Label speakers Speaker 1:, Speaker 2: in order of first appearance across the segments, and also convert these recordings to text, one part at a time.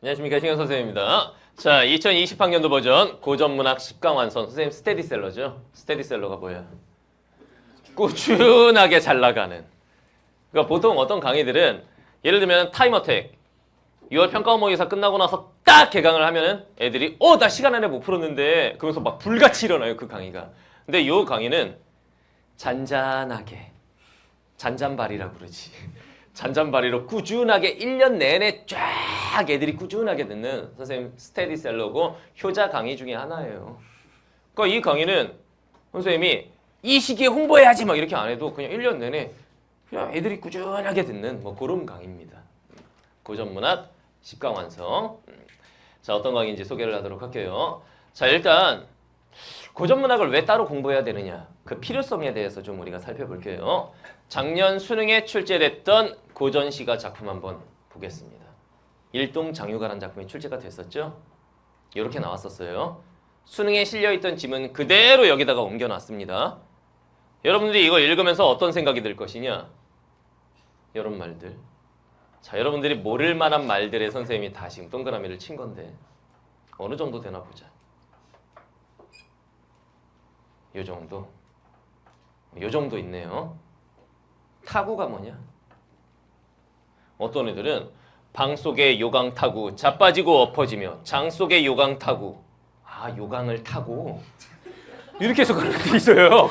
Speaker 1: 안녕하십니까 신경 선생님입니다. 자, 2020학년도 버전 고전문학 10강 완성. 선생님 스테디셀러죠? 스테디셀러가 뭐야? 꾸준하게 잘 나가는. 그러니까 보통 어떤 강의들은 예를 들면 타임어택 6월 평가 모의사 끝나고 나서 딱 개강을 하면은 애들이 어 나 시간 안에 못 풀었는데 그러면서 막 불같이 일어나요 그 강의가. 근데 요 강의는 잔잔하게 잔잔바리라고 그러지. 잔잔바리로 꾸준하게 1년 내내 쫙 애들이 꾸준하게 듣는 선생님 스테디셀러고 효자 강의 중에 하나예요. 그러니까 이 강의는 선생님이 이 시기에 홍보해야지 막 이렇게 안 해도 그냥 1년 내내 그냥 애들이 꾸준하게 듣는 뭐 그런 강의입니다. 고전문학 10강 완성. 음. 자 어떤 강의인지 소개를 하도록 할게요. 자 일단 고전문학을 왜 따로 공부해야 되느냐 그 필요성에 대해서 좀 우리가 살펴볼게요. 작년 수능에 출제됐던 고전 시가 작품 한번 보겠습니다. 일동 장유가라는 작품이 출제가 됐었죠. 이렇게 나왔었어요. 수능에 실려있던 지문 그대로 여기다가 옮겨놨습니다. 여러분들이 이거 읽으면서 어떤 생각이 들 것이냐? 이런 말들. 자, 여러분들이 모를 만한 말들에 선생님이 다 지금 동그라미를 친 건데 어느 정도 되나 보자. 요 정도. 요 정도 있네요. 타구가 뭐냐? 어떤 애들은 방 속의 요강 타구 자빠지고 엎어지며 장 속의 요강 타구 아 요강을 타고 이렇게 해서 그런 게 있어요.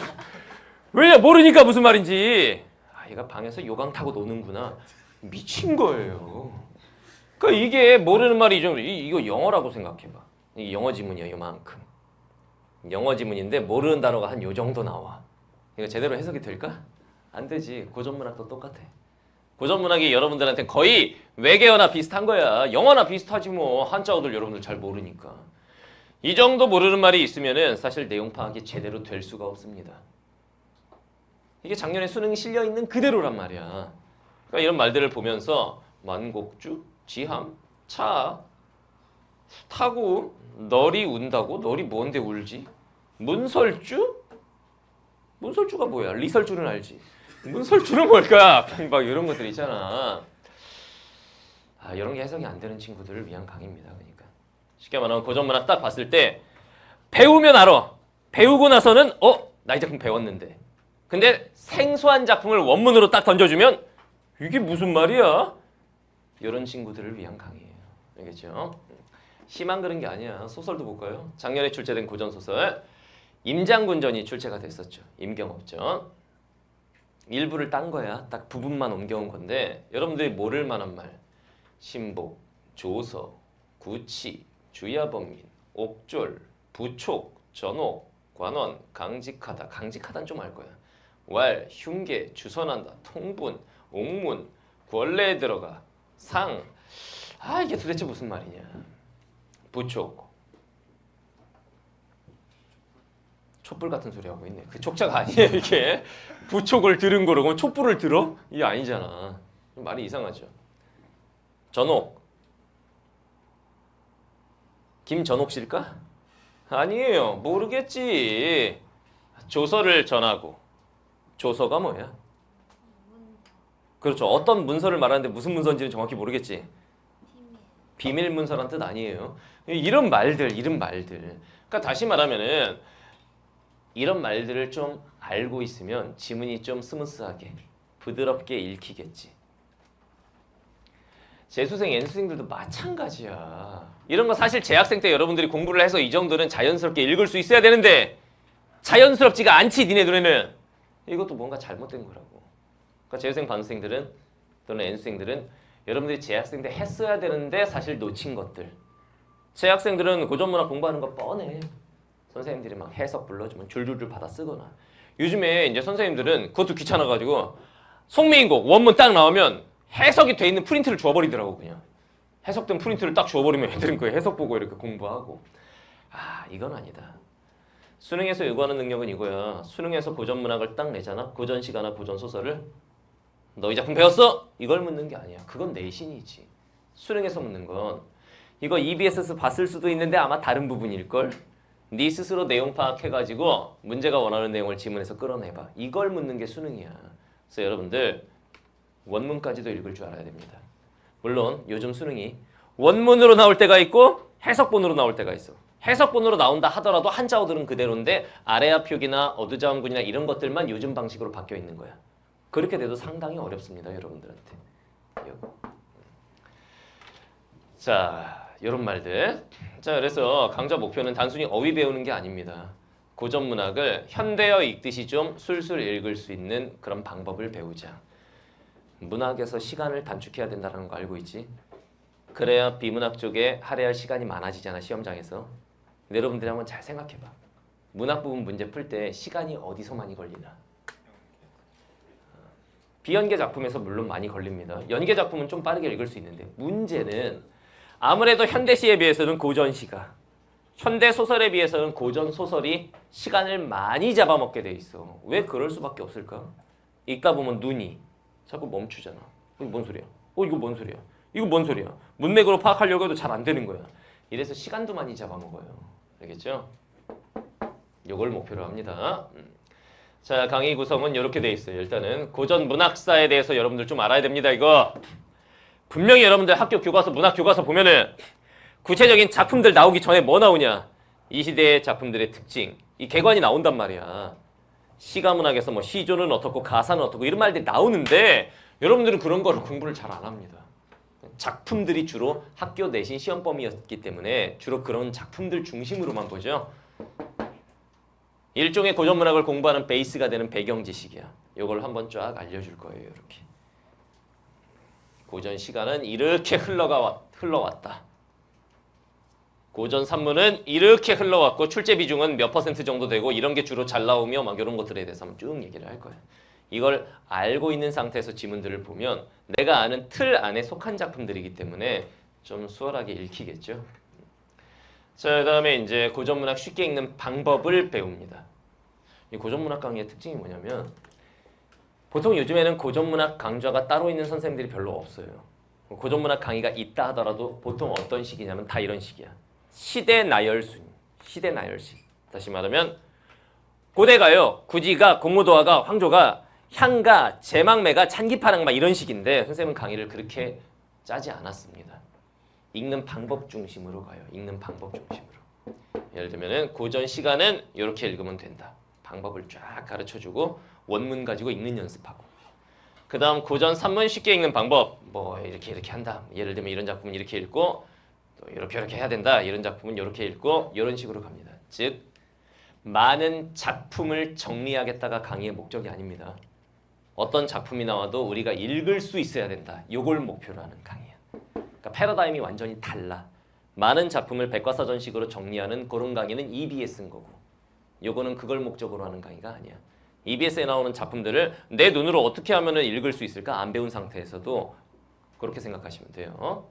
Speaker 1: 왜냐 모르니까 무슨 말인지 아 얘가 방에서 요강 타고 노는구나 미친 거예요. 그러니까 이게 모르는 말이 이 정도 이- 이거 영어라고 생각해봐. 이 영어 지문이야 요만큼. 영어 지문인데 모르는 단어가 한 요 정도 나와. 이거 제대로 해석이 될까? 안 되지. 고전문학도 똑같아. 고전 문학이 여러분들한테 거의 외계어나 비슷한 거야. 영어나 비슷하지 뭐. 한자어들 여러분들 잘 모르니까. 이 정도 모르는 말이 있으면은 사실 내용 파악이 제대로 될 수가 없습니다. 이게 작년에 수능이 실려 있는 그대로란 말이야. 그러니까 이런 말들을 보면서 만곡주, 지함, 차, 타고 널이 운다고? 널이 뭔데 울지? 문설주? 문설주가 뭐야? 리설주는 알지. 문설 주는 뭘까? 막 이런 것들 있잖아. 아, 이런 게 해석이 안 되는 친구들을 위한 강의입니다. 그러니까 쉽게 말하면 고전문학 딱 봤을 때 배우면 알아. 배우고 나서는 어, 나 이 작품 배웠는데. 근데 생소한 작품을 원문으로 딱 던져주면 이게 무슨 말이야? 이런 친구들을 위한 강의예요. 알겠죠? 심한 그런 게 아니야. 소설도 볼까요? 작년에 출제된 고전 소설 임장군전이 출제가 됐었죠. 임경업전. 일부를 딴 거야. 딱 부분만 옮겨온 건데 여러분들이 모를 만한 말. 신복, 조서, 구치, 주야범민, 옥졸, 부촉, 전옥, 관원, 강직하다. 강직하다는 좀 알 거야. 왈, 흉계, 주선한다, 통분, 옥문, 권례에 들어가, 상. 아 이게 도대체 무슨 말이냐. 부촉. 촛불 같은 소리 하고 있네. 그 촉자가 아니에요 이게. 부촉을 들은 그럼 촛불을 들어? 이게 아니잖아. 말이 이상하죠. 전옥. 김전옥 씨일까? 아니에요. 모르겠지. 조서를 전하고. 조서가 뭐야? 그렇죠. 어떤 문서를 말하는데 무슨 문서인지는 정확히 모르겠지. 비밀 문서란 뜻 아니에요. 이런 말들, 이런 말들. 그러니까 다시 말하면은 이런 말들을 좀 알고 있으면 지문이 좀 스무스하게 부드럽게 읽히겠지. 재수생, N수생들도 마찬가지야. 이런 거 사실 재학생 때 여러분들이 공부를 해서 이 정도는 자연스럽게 읽을 수 있어야 되는데 자연스럽지가 않지 니네 눈에는. 이것도 뭔가 잘못된 거라고. 그러니까 재수생, 반수생들은 또는 N수생들은 여러분들이 재학생 때 했어야 되는데 사실 놓친 것들. 재학생들은 고전문학 공부하는 거 뻔해. 선생님들이 막 해석 불러주면 줄줄줄 받아 쓰거나. 요즘에 이제 선생님들은 그것도 귀찮아가지고 송미인곡 원문 딱 나오면 해석이 돼 있는 프린트를 줘버리더라고 그냥. 해석된 프린트를 딱 줘버리면 애들은 그 해석 보고 이렇게 공부하고. 아 이건 아니다. 수능에서 요구하는 능력은 이거야. 수능에서 고전 문학을 딱 내잖아. 고전 시가나 고전 소설을. 너 이 작품 배웠어? 이걸 묻는 게 아니야. 그건 내신이지. 수능에서 묻는 건 이거 EBS에서 봤을 수도 있는데 아마 다른 부분일걸. 네 스스로 내용 파악해가지고 문제가 원하는 내용을 지문에서 끌어내봐. 이걸 묻는 게 수능이야. 그래서 여러분들 원문까지도 읽을 줄 알아야 됩니다. 물론 요즘 수능이 원문으로 나올 때가 있고 해석본으로 나올 때가 있어. 해석본으로 나온다 하더라도 한자어들은 그대로인데 아래아 표기나 어두자음군이나 이런 것들만 요즘 방식으로 바뀌어 있는 거야. 그렇게 돼도 상당히 어렵습니다, 여러분들한테. 자, 이런 말들. 자, 그래서 강좌 목표는 단순히 어휘 배우는 게 아닙니다. 고전 문학을 현대어 읽듯이 좀 술술 읽을 수 있는 그런 방법을 배우자. 문학에서 시간을 단축해야 된다는 거 알고 있지? 그래야 비문학 쪽에 할애할 시간이 많아지잖아 시험장에서. 여러분들이 한번 잘 생각해봐. 문학 부분 문제 풀 때 시간이 어디서 많이 걸리나? 비연계 작품에서 물론 많이 걸립니다. 연계 작품은 좀 빠르게 읽을 수 있는데 문제는 아무래도 현대시에 비해서는 고전시가 현대 소설에 비해서는 고전 소설이 시간을 많이 잡아먹게 돼 있어. 왜 그럴 수밖에 없을까? 읽다 보면 눈이 자꾸 멈추잖아. 이거 뭔 소리야? 어 이거 뭔 소리야? 이거 뭔 소리야? 문맥으로 파악하려고 해도 잘 안 되는 거야. 이래서 시간도 많이 잡아먹어요. 알겠죠? 요걸 목표로 합니다. 음. 자 강의 구성은 이렇게 돼 있어요. 일단은 고전 문학사에 대해서 여러분들 좀 알아야 됩니다. 이거 분명히 여러분들 학교 교과서 문학 교과서 보면은 구체적인 작품들 나오기 전에 뭐 나오냐? 이 시대의 작품들의 특징, 이 개관이 나온단 말이야. 시가 문학에서 뭐 시조는 어떻고 가사는 어떻고 이런 말들이 나오는데 여러분들은 그런 거를 공부를 잘 안 합니다. 작품들이 주로 학교 내신 시험 범위였기 때문에 주로 그런 작품들 중심으로만 보죠. 일종의 고전 문학을 공부하는 베이스가 되는 배경 지식이야. 이걸 한번 쫙 알려줄 거예요. 이렇게 고전 시가는 이렇게 흘러가 왔- 흘러왔다. 고전 산문은 이렇게 흘러왔고 출제 비중은 몇 퍼센트 정도 되고 이런 게 주로 잘 나오며 막 이런 것들에 대해서 한번 쭉 얘기를 할 거예요. 이걸 알고 있는 상태에서 지문들을 보면 내가 아는 틀 안에 속한 작품들이기 때문에 좀 수월하게 읽히겠죠. 자, 그다음에 이제 고전 문학 쉽게 읽는 방법을 배웁니다. 이 고전 문학 강의의 특징이 뭐냐면 보통 요즘에는 고전 문학 강좌가 따로 있는 선생님들이 별로 없어요. 고전 문학 강의가 있다 하더라도 보통 어떤 식이냐면 다 이런 식이야. 시대 나열순, 시대 나열식. 다시 말하면 고대가요. 구지가 공무도화가 황조가 향가 제망매가 찬기파랑 막 이런 식인데 선생님은 강의를 그렇게 짜지 않았습니다. 읽는 방법 중심으로 가요. 읽는 방법 중심으로. 예를 들면은 고전 시간은 이렇게 읽으면 된다. 방법을 쫙 가르쳐주고 원문 가지고 읽는 연습하고. 그 다음 고전 산문 쉽게 읽는 방법 뭐 이렇게 이렇게 한다. 예를 들면 이런 작품은 이렇게 읽고 또 이렇게 이렇게 해야 된다. 이런 작품은 이렇게 읽고 이런 식으로 갑니다. 즉 많은 작품을 정리하겠다가 강의의 목적이 아닙니다. 어떤 작품이 나와도 우리가 읽을 수 있어야 된다. 요걸 목표로 하는 강의야. 그러니까 패러다임이 완전히 달라. 많은 작품을 백과사전식으로 정리하는 그런 강의는 EBS인 거고 요거는 그걸 목적으로 하는 강의가 아니야. EBS에 나오는 작품들을 내 눈으로 어떻게 하면 읽을 수 있을까? 안 배운 상태에서도 그렇게 생각하시면 돼요.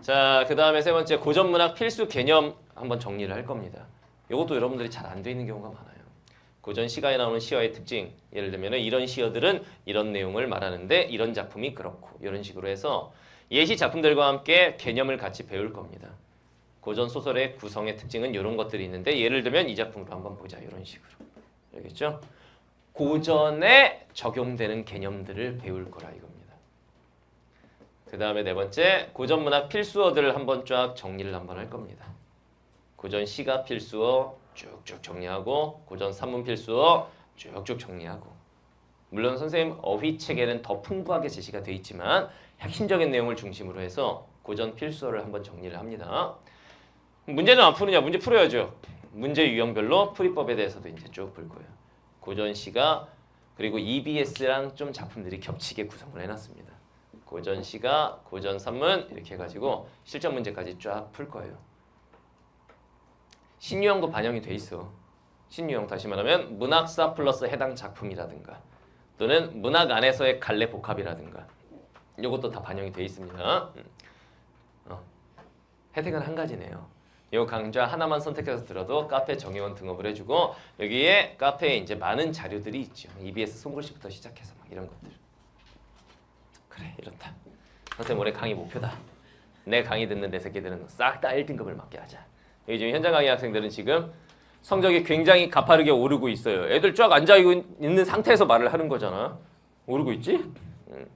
Speaker 1: 자, 그 다음에 세 번째 고전문학 필수 개념 한번 정리를 할 겁니다. 이것도 여러분들이 잘 안 돼 있는 경우가 많아요. 고전 시가에 나오는 시어의 특징, 예를 들면 이런 시어들은 이런 내용을 말하는데 이런 작품이 그렇고 이런 식으로 해서 예시 작품들과 함께 개념을 같이 배울 겁니다. 고전 소설의 구성의 특징은 이런 것들이 있는데 예를 들면 이 작품으로 한번 보자 이런 식으로 알겠죠? 고전에 적용되는 개념들을 배울 거라 이겁니다. 그 다음에 네 번째 고전 문학 필수어들을 한번 쫙 정리를 한번 할 겁니다. 고전 시가 필수어 쭉쭉 정리하고 고전 산문 필수어 쭉쭉 정리하고 물론 선생님 어휘 책에는 더 풍부하게 제시가 돼 있지만 핵심적인 내용을 중심으로 해서 고전 필수어를 한번 정리를 합니다. 문제는 안 푸느냐? 문제 풀어야죠. 문제 유형별로 풀이법에 대해서도 이제 쭉풀 거예요. 고전 시가 그리고 EBS랑 좀 작품들이 겹치게 구성을 해놨습니다. 고전 시가, 고전 산문 이렇게 해가지고 실전 문제까지 쫙 풀 거예요. 신유형도 반영이 돼 있어. 신유형 다시 말하면 문학사 플러스 해당 작품이라든가 또는 문학 안에서의 갈래 복합이라든가 이것도 다 반영이 돼 있습니다. 음. 어. 혜택은 한 가지네요. 이 강좌 하나만 선택해서 들어도 카페 정회원 등록을 해주고 여기에 카페에 이제 많은 자료들이 있죠. EBS 손글씨부터 시작해서 막 이런 것들. 그래 이렇다. 선생님 올해 강의 목표다. 내 강의 듣는 내 새끼들은 싹 다 1등급을 맞게 하자. 여기 지금 현장 강의 학생들은 지금 성적이 굉장히 가파르게 오르고 있어요. 애들 쫙 앉아 있는 상태에서 말을 하는 거잖아. 오르고 있지? 음.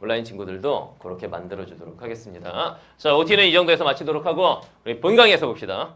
Speaker 1: 온라인 친구들도 그렇게 만들어 주도록 하겠습니다. 자, OT는 이 정도에서 마치도록 하고 우리 본강에서 봅시다.